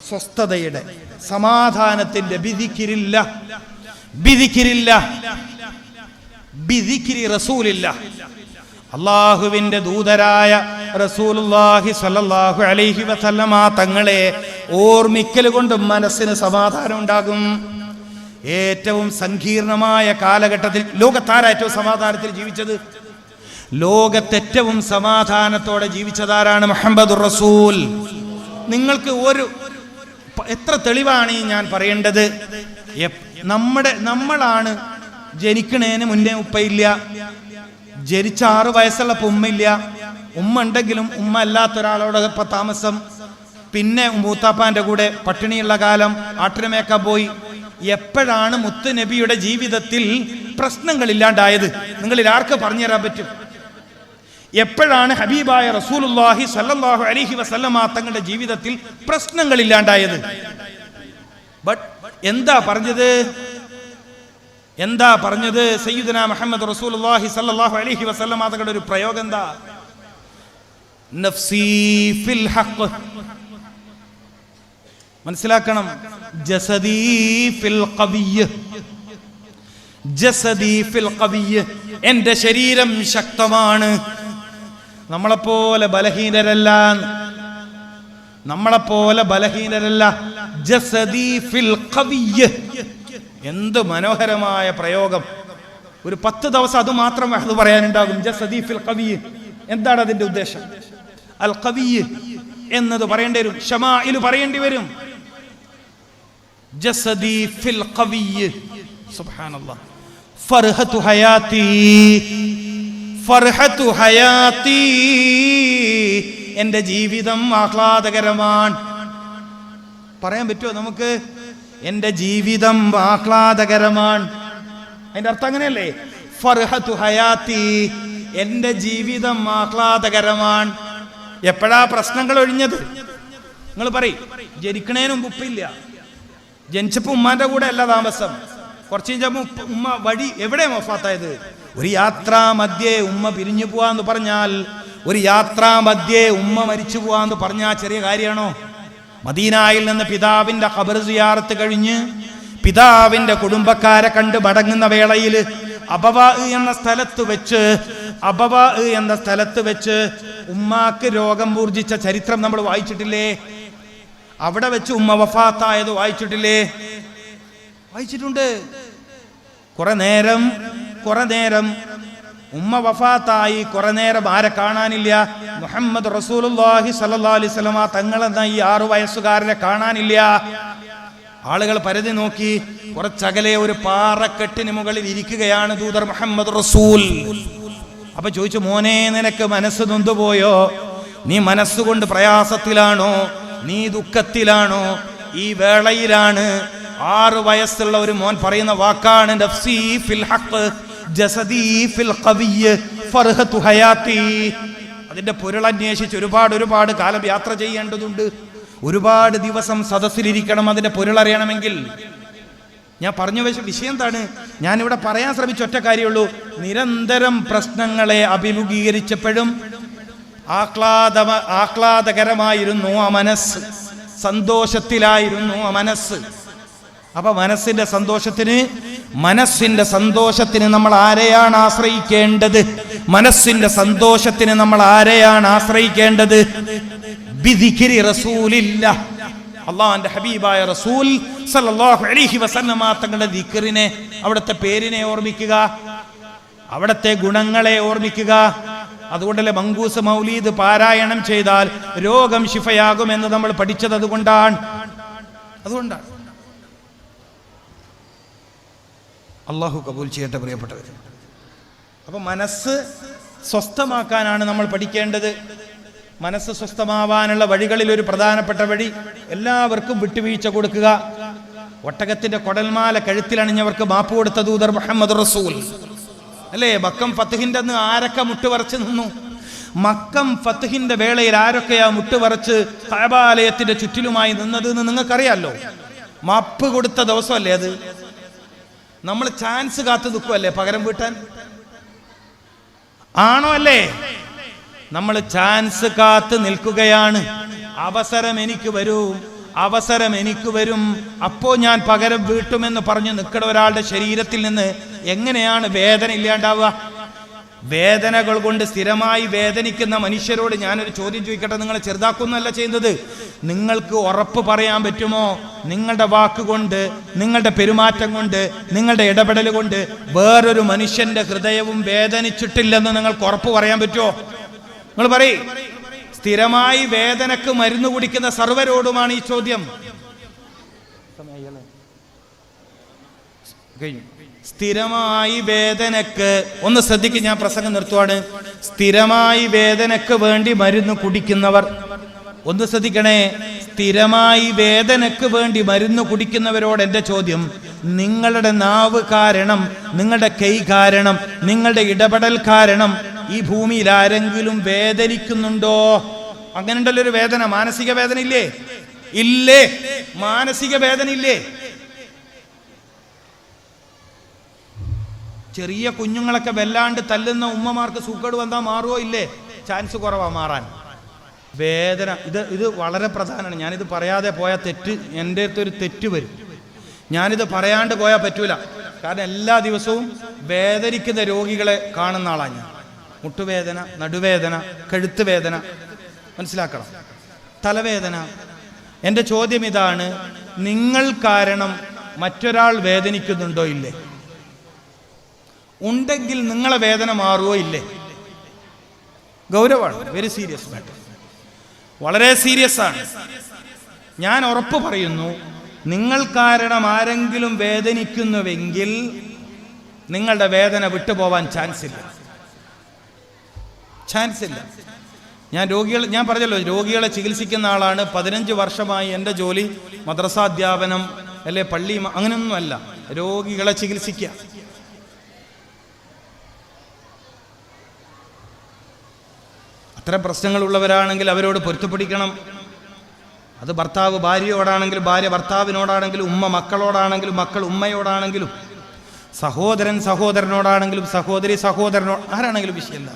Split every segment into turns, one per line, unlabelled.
സ്വസ്ഥതയുടെ സമാധാനത്തിന്റെ ബിദിക്കിരില്ല ബിദിക്കിരില്ല ബിദിക്കിരി റസൂലില്ല. അള്ളാഹുവിന്റെ ദൂതരായ റസൂലുള്ളാഹി സല്ലല്ലാഹു അലൈഹി വസല്ലമ തങ്ങളെ ഓർമ്മിക്കൽ കൊണ്ട് മനസ്സിന് സമാധാനം ഉണ്ടാകും. ഏറ്റവും സങ്കീർണമായ കാലഘട്ടത്തിൽ ലോകത്താര ഏറ്റവും സമാധാനത്തിൽ ജീവിച്ചത്? ലോകത്തേറ്റവും സമാധാനത്തോടെ ജീവിച്ചതാരാണ് മുഹമ്മദ് റസൂൽ? നിങ്ങൾക്ക് ഒരു എത്ര തെളിവാണ് ഈ ഞാൻ പറയേണ്ടത്? നമ്മുടെ നമ്മളാണ് ജനിക്കണേന് മുന്നേ ഉപ്പയില്ല ജനിച്ച ആറു വയസ്സുള്ള ഉമ്മയില്ല ഉമ്മ ഉണ്ടെങ്കിലും ഉമ്മ അല്ലാത്ത ഒരാളോടൊപ്പം താമസം. പിന്നെ മൂത്താപ്പാന്റെ കൂടെ പട്ടിണിയുള്ള കാലം ആട്ടിനമേക്കാൻ പോയി. എപ്പോഴാണ് മുത്തു നബിയുടെ ജീവിതത്തിൽ പ്രശ്നങ്ങളില്ലാണ്ടായത്? നിങ്ങളിൽ ആർക്ക് പറഞ്ഞുതരാൻ പറ്റും? എപ്പോഴാണ് ഹബീബായ റസൂലുള്ളാഹി സല്ലല്ലാഹു അലൈഹി വസല്ലമ തങ്ങളുടെ ജീവിതത്തിൽ പ്രശ്നങ്ങളില്ലാണ്ടായത്? ബട്ട് എന്താ പറഞ്ഞത്? എന്താ പറഞ്ഞത്? സയ്യിദന മുഹമ്മദ് റസൂലുള്ളാഹി സല്ലല്ലാഹു അലൈഹി വസല്ലമ തങ്ങളുടെ ഒരു പ്രയോഗം എന്താ? നഫ്സി ഫിൽ ഹഖ്. മനസ്സിലാക്കണം. ജസദീ ഫിൽ ഖവിയ ജസദി ഫിൽ ഖവിയ എന്റെ ശരീരം ശക്തമാണ്. നമ്മളെപ്പോലെ ബലഹീനരല്ല നമ്മളെപ്പോലെ ബലഹീനരല്ല. എന്ത് മനോഹരമായ പ്രയോഗം. ഒരു പത്ത് ദിവസം അത് മാത്രം അത് പറയാനുണ്ടാകും. ജസദീഫിൽ ഖവിയ്യ്. എന്താണ് അതിന്റെ ഉദ്ദേശം? അൽ കവി എന്നത് പറയേണ്ടി വരും. ഷമായിൽ പറയേണ്ടി വരും. ജസദീഫിൽ ഫിൽ ഖവിയ്യ്. സുബ്ഹാനല്ലാഹ് ഫർഹത്തു ഹയാത്തി. ഫർഹത്തു ഹയാത്തി. എന്റെ ജീവിതം ആഹ്ലാദകരമാണ്. പറയാൻ പറ്റുമോ നമുക്ക്? എന്റെ ജീവിതം ആഹ്ലാദകരമാണ്. അതിന്റെ അർത്ഥം അങ്ങനെയല്ലേ? ഫർഹത്തു ഹയാത്തി. എന്റെ ജീവിതം ആഹ്ലാദകരമാണ്. എപ്പോഴാ പ്രശ്നങ്ങൾ ഒഴിഞ്ഞത്? നിങ്ങൾ പറയും. ജനിക്കണേനും ഉപ്പില്ല. ജനിച്ചപ്പോ ഉമ്മാന്റെ കൂടെ അല്ല താമസം. കുറച്ച് കഴിഞ്ഞപ്പോ ഉപ്പ- ഉമ്മ വഴി എവിടെ മൊഫാത്തായത് ഒരു യാത്രാ മധ്യേ ഉമ്മ പിരിഞ്ഞു പോവാന്ന് പറഞ്ഞാൽ ഒരു യാത്രാ മധ്യേ ഉമ്മ മരിച്ചു പോവാന്ന് പറഞ്ഞാൽ ചെറിയ കാര്യമാണോ? മദീനായിൽ നിന്ന് പിതാവിന്റെ ഖബർ സിയാറത്ത് കഴിഞ്ഞ് പിതാവിന്റെ കുടുംബക്കാരെ കണ്ട് മടങ്ങുന്ന വേളയിൽ അബവ എന്ന സ്ഥലത്ത് വെച്ച് അബവ എന്ന സ്ഥലത്ത് വെച്ച് ഉമ്മാക്ക് രോഗം മൂർജിച്ച ചരിത്രം നമ്മൾ വായിച്ചിട്ടില്ലേ? അവിടെ വെച്ച് ഉമ്മ വഫാത്തായത് വായിച്ചിട്ടില്ലേ? വായിച്ചിട്ടുണ്ട്. കുറെ നേരം കുറെ നേരം ഉമ്മ വഫാത്തായി കുറെ നേരം ആരെ കാണാനില്ല. മുഹമ്മദ് റസൂലുള്ളാഹി സല്ലല്ലാഹു അലൈഹി വസല്ലമ തങ്ങളെന്ന ഈ ആറു വയസ്സുകാരനെ കാണാനില്ല. ആളുകൾ പരതി നോക്കി കുറച്ചകലെ ഒരു പാറക്കെട്ടിന് മുകളിൽ ഇരിക്കുകയാണ് ദൂതർ മുഹമ്മദ് റസൂൽ. അപ്പൊ ചോദിച്ചു മോനെ നിനക്ക് മനസ്സ് നൊന്തുപോയോ? നീ മനസ്സുകൊണ്ട് പ്രയാസത്തിലാണോ? നീ ദുഃഖത്തിലാണോ? ഈ വേളയിലാണ് ആറ് വയസ്സുള്ള ഒരു മോൻ പറയുന്ന വാക്കാണ് ഫിൽ ഹഖ്. അതിന്റെ പൊരുളന്വേഷിച്ച് ഒരുപാട് ഒരുപാട് കാലം യാത്ര ചെയ്യേണ്ടതുണ്ട്. ഒരുപാട് ദിവസം സദസ്സിലിരിക്കണം അതിന്റെ പൊരുളറിയണമെങ്കിൽ ഞാൻ പറഞ്ഞു വെച്ച വിഷയം എന്താണ്? ഞാനിവിടെ പറയാൻ ശ്രമിച്ച ഒറ്റ കാര്യമുള്ളൂ. നിരന്തരം പ്രശ്നങ്ങളെ അഭിമുഖീകരിച്ചപ്പോഴും ആഹ്ലാദ ആഹ്ലാദകരമായിരുന്നു ആ മനസ്സ്. സന്തോഷത്തിലായിരുന്നു ആ മനസ്സ്. അപ്പൊ മനസ്സിന്റെ സന്തോഷത്തിന് മനസ്സിന്റെ സന്തോഷത്തിന് നമ്മൾ ആരെയാണ് ആശ്രയിക്കേണ്ടത്? മനസ്സിന്റെ സന്തോഷത്തിന് നമ്മൾ ആരെയാണ് ആശ്രയിക്കേണ്ടത്? റസൂലില്ല. അള്ളാഹുന്റെ ഹബീബായ റസൂൽ സല്ലല്ലാഹു അലൈഹി വസല്ലമ തങ്ങളുടെ ദിക്റിനെ അവിടുത്തെ പേരിനെ ഓർമ്മിക്കുക. അവിടുത്തെ ഗുണങ്ങളെ ഓർമ്മിക്കുക. അതുകൊണ്ടല്ലേ മങ്കൂസ് മൗലീദ് പാരായണം ചെയ്താൽ രോഗം ശിഫയാകുമെന്ന് നമ്മൾ പഠിച്ചത് അതുകൊണ്ടാണ്. അതുകൊണ്ടാണ്. അള്ളാഹു കബൂൽ ചെയ്യട്ടെ പ്രിയപ്പെട്ടവർ അപ്പോൾ മനസ്സ് സ്വസ്ഥമാക്കാനാണ് നമ്മൾ പഠിക്കേണ്ടത്. മനസ്സ് സ്വസ്ഥമാവാനുള്ള വഴികളിൽ ഒരു പ്രധാനപ്പെട്ട വഴി എല്ലാവർക്കും വിട്ടുവീഴ്ച കൊടുക്കുക. ഒട്ടകത്തിന്റെ കൊടൽമാല കഴുത്തിലണിഞ്ഞവർക്ക് മാപ്പ് കൊടുത്ത ദൂതർ മുഹമ്മദ് റസൂൽ. അല്ലേ? മക്കം ഫത്തുഹിന്റെ അന്ന് ആരൊക്കെ മുട്ടുവറച്ച് നിന്നു? മക്കം ഫത്തുഹിന്റെ വേളയിൽ ആരൊക്കെയാ മുട്ടുവറച്ച് കഅബാലയത്തിന്റെ ചുറ്റിലുമായി നിന്നത് എന്ന് നിങ്ങൾക്കറിയാലോ? മാപ്പ് കൊടുത്ത ദിവസമല്ലേ അത്? നമ്മൾ ചാൻസ് കാത്തു നിൽക്കുമല്ലേ പകരം വീട്ടാൻ? ആണോ അല്ലേ? നമ്മൾ ചാൻസ് കാത്തു നിൽക്കുകയാണ്. അവസരം എനിക്ക് വരൂ. അവസരം എനിക്ക് വരും. അപ്പോ ഞാൻ പകരം വീട്ടുമെന്ന് പറഞ്ഞു നിൽക്കുന്ന ഒരാളുടെ ശരീരത്തിൽ നിന്ന് എങ്ങനെയാണ് വേദന ഇല്ലാണ്ടാവുക? വേദനകൾ കൊണ്ട് സ്ഥിരമായി വേദനിക്കുന്ന മനുഷ്യരോട് ഞാനൊരു ചോദ്യം ചോദിക്കട്ടെ? നിങ്ങളെ ചെറുതാക്കുന്നല്ല ചെയ്യുന്നത്? നിങ്ങൾക്ക് ഉറപ്പ് പറയാൻ പറ്റുമോ? നിങ്ങളുടെ വാക്കുകൊണ്ട് നിങ്ങളുടെ പെരുമാറ്റം കൊണ്ട് നിങ്ങളുടെ ഇടപെടൽ കൊണ്ട് വേറൊരു മനുഷ്യന്റെ ഹൃദയവും വേദനിച്ചിട്ടില്ലെന്ന് നിങ്ങൾക്ക് ഉറപ്പ് പറയാൻ പറ്റുമോ? നിങ്ങൾ പറയും. സ്ഥിരമായി വേദനക്ക് മരുന്ന് കുടിക്കുന്ന സർവരോടുമാണ് ഈ ചോദ്യം. കഴിഞ്ഞു. സ്ഥിരമായി വേദനക്ക് ഒന്ന് ശ്രദ്ധിക്കും ഞാൻ പ്രസംഗം നിർത്തുവാണ്. സ്ഥിരമായി വേദനക്ക് വേണ്ടി മരുന്ന് കുടിക്കുന്നവർ ഒന്ന് ശ്രദ്ധിക്കണേ. സ്ഥിരമായി വേദനക്ക് വേണ്ടി മരുന്ന് കുടിക്കുന്നവരോട് എന്റെ ചോദ്യം നിങ്ങളുടെ നാവ് കാരണം നിങ്ങളുടെ കൈ കാരണം നിങ്ങളുടെ ഇടപെടൽ കാരണം ഈ ഭൂമിയിൽ ആരെങ്കിലും വേദനിക്കുന്നുണ്ടോ? അങ്ങനെ ഉണ്ടല്ലോ ഒരു വേദന. മാനസിക വേദന ഇല്ലേ? ഇല്ലേ? മാനസിക വേദന ഇല്ലേ? ചെറിയ കുഞ്ഞുങ്ങളൊക്കെ വല്ലാണ്ട് തല്ലുന്ന ഉമ്മമാർക്ക് സൂക്കേട് വന്നാൽ മാറുമോ ഇല്ലേ? ചാൻസ് കുറവാ മാറാൻ. വേദന. ഇത് ഇത് വളരെ പ്രധാനമാണ്. ഞാനിത് പറയാതെ പോയാൽ തെറ്റ് എന്റെ അടുത്ത് ഒരു തെറ്റ് വരും. ഞാനിത് പറയാണ്ട് പോയാൽ പറ്റൂല. കാരണം എല്ലാ ദിവസവും വേദനിക്കുന്ന രോഗികളെ കാണുന്ന ആളാണ് ഞാൻ. മുട്ടുവേദന നടുവേദന കഴുത്ത് വേദന മനസ്സിലാക്കണം. തലവേദന. എന്റെ ചോദ്യം ഇതാണ് നിങ്ങൾ കാരണം മറ്റൊരാൾ വേദനിക്കുന്നുണ്ടോ ഇല്ലേ? ഉണ്ടെങ്കിൽ നിങ്ങളെ വേദന മാറുമോ ഇല്ലേ. ഗൗരവമാണ് വെരി സീരിയസ് മാറ്റർ വളരെ സീരിയസ് ആണ്. ഞാൻ ഉറപ്പ് പറയുന്നു നിങ്ങൾ കാരണം ആരെങ്കിലും വേദനിക്കുന്നുവെങ്കിൽ നിങ്ങളുടെ വേദന വിട്ടുപോവാൻ ചാൻസ് ഇല്ല. ചാൻസ് ഇല്ല. ഞാൻ രോഗികൾ ഞാൻ പറഞ്ഞല്ലോ രോഗികളെ ചികിത്സിക്കുന്ന ആളാണ് പതിനഞ്ച് വർഷമായി എന്റെ ജോലി മദ്രസാധ്യാപനം അല്ലെ പള്ളി അങ്ങനെയൊന്നുമല്ല. രോഗികളെ ചികിത്സിക്കുക അത്തരം പ്രശ്നങ്ങളുള്ളവരാണെങ്കിൽ അവരോട് പൊരുത്തപ്പെടിക്കണം. അത് ഭർത്താവ് ഭാര്യയോടാണെങ്കിലും ഭാര്യ ഭർത്താവിനോടാണെങ്കിലും ഉമ്മ മക്കളോടാണെങ്കിലും മക്കൾ ഉമ്മയോടാണെങ്കിലും സഹോദരൻ സഹോദരനോടാണെങ്കിലും സഹോദരി സഹോദരനോ ആരാണെങ്കിലും വിഷയമല്ല.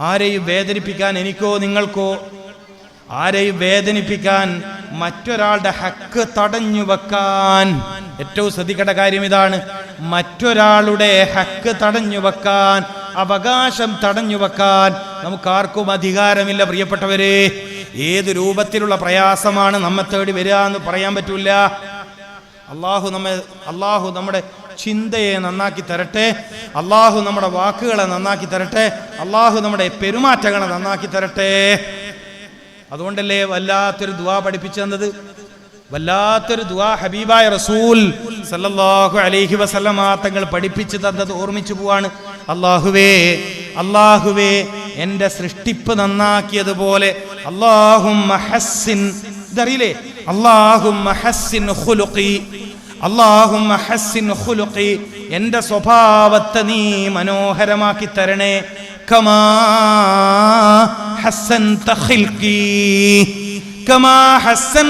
ആരെയും വേദനിപ്പിക്കാൻ എനിക്കോ നിങ്ങൾക്കോ ആരെയും വേദനിപ്പിക്കാൻ മറ്റൊരാളുടെ ഹക്ക് തടഞ്ഞു വെക്കാൻ ഏറ്റവും ശ്രദ്ധിക്കേണ്ട കാര്യം ഇതാണ്. മറ്റൊരാളുടെ ഹക്ക് തടഞ്ഞു വെക്കാൻ അവകാശം തടഞ്ഞു വെക്കാൻ നമുക്കാർക്കും അധികാരമില്ല പ്രിയപ്പെട്ടവരെ. ഏത് രൂപത്തിലുള്ള പ്രയാസമാണ് നമ്മെ തേടി വരിക എന്ന് പറയാൻ പറ്റൂല. അള്ളാഹു നമ്മെ അള്ളാഹു നമ്മുടെ ചിന്തയെ നന്നാക്കി തരട്ടെ. അള്ളാഹു നമ്മുടെ വാക്കുകളെ നന്നാക്കി തരട്ടെ. അള്ളാഹു നമ്മുടെ പെരുമാറ്റങ്ങളെ നന്നാക്കി തരട്ടെ. അതുകൊണ്ടല്ലേ വല്ലാത്തൊരു ദുവാ പഠിപ്പിച്ചു തന്നത്? വല്ലാത്തൊരു ദുവാ ഹബീബായ റസൂൽ സല്ലല്ലാഹു അലൈഹി വസല്ലമ തങ്ങൾ പഠിപ്പിച്ചു തന്നത് ഓർമ്മിച്ചു പോവാണ്. അള്ളാഹുവേ അള്ളാഹുവേ എന്റെ സൃഷ്ടിപ്പ് നന്നാക്കിയതുപോലെ അള്ളാഹും അള്ളാഹും എന്റെ സ്വഭാവത്തെ നീ മനോഹരമാക്കി തരണേ. കമാ ഹസ്സൻ കമാ ഹസ്സൻ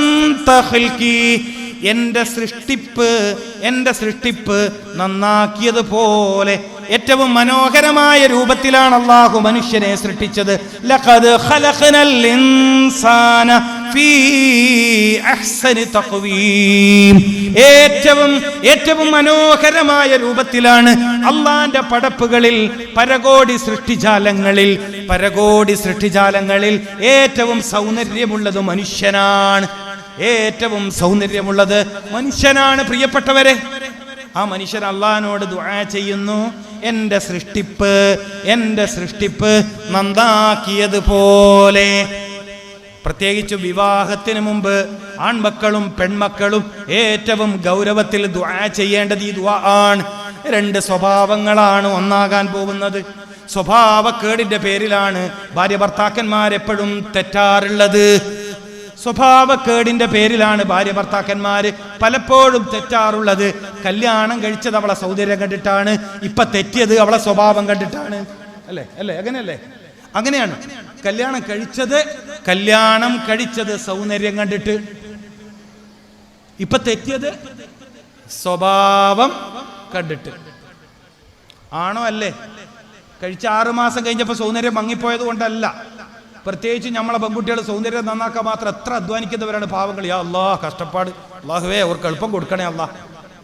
എന്റെ സൃഷ്ടിപ്പ് എന്റെ സൃഷ്ടിപ്പ് നന്നാക്കിയതുപോലെ ഏറ്റവും മനോഹരമായ രൂപത്തിലാണ് അള്ളാഹു മനുഷ്യനെ സൃഷ്ടിച്ചത്. ഏറ്റവും ഏറ്റവും മനോഹരമായ രൂപത്തിലാണ് അള്ളാന്റെ പടപ്പുകളിൽ പരകോടി സൃഷ്ടിജാലങ്ങളിൽ പരകോടി സൃഷ്ടിജാലങ്ങളിൽ ഏറ്റവും സൗന്ദര്യമുള്ളത് മനുഷ്യനാണ്. ഏറ്റവും സൗന്ദര്യമുള്ളത് മനുഷ്യനാണ് പ്രിയപ്പെട്ടവരെ. ആ മനുഷ്യൻ അള്ളഹാനോട് ദുആ ചെയ്യുന്നു. എന്റെ സൃഷ്ടിപ്പ് എന്റെ സൃഷ്ടിപ്പ് നന്നാക്കിയതുപോലെ പ്രത്യേകിച്ച് വിവാഹത്തിന് മുമ്പ് ആൺമക്കളും പെൺമക്കളും ഏറ്റവും ഗൗരവത്തിൽ ദുആ ചെയ്യേണ്ടത് ഈ ദുആ ആണ്. രണ്ട് സ്വഭാവങ്ങളാണ് ഒന്നാകാൻ പോകുന്നത്. സ്വഭാവക്കേടിന്റെ പേരിലാണ് ഭാര്യ ഭർത്താക്കന്മാരെപ്പോഴും തെറ്റാറുള്ളത്. സ്വഭാവക്കേടിന്റെ പേരിലാണ് ഭാര്യ ഭർത്താക്കന്മാര് പലപ്പോഴും തെറ്റാറുള്ളത്. കല്യാണം കഴിച്ചത് അവളെ സൗന്ദര്യം കണ്ടിട്ടാണ് ഇപ്പൊ തെറ്റിയത് അവളെ സ്വഭാവം കണ്ടിട്ടാണ്. അല്ലേ? അല്ലേ? അങ്ങനെയല്ലേ? അങ്ങനെയാണ്. കല്യാണം കഴിച്ചത് കല്യാണം കഴിച്ചത് സൗന്ദര്യം കണ്ടിട്ട്. ഇപ്പൊ തെറ്റിയത് സ്വഭാവം കണ്ടിട്ട്. ആണോ അല്ലേ? കഴിച്ച ആറുമാസം കഴിഞ്ഞപ്പോൾ സൗന്ദര്യം മങ്ങിപ്പോയത് കൊണ്ടല്ല. പ്രത്യേകിച്ച് നമ്മളെ പെൺകുട്ടികൾ സൗന്ദര്യം നന്നാക്കാൻ മാത്രം എത്ര അധ്വാനിക്കുന്നവരാണ് പാവങ്ങൾ. യാ അല്ലാ കഷ്ടപ്പാട്. അള്ളാഹുവേ അവർക്ക് എളുപ്പം കൊടുക്കണേ അല്ലാ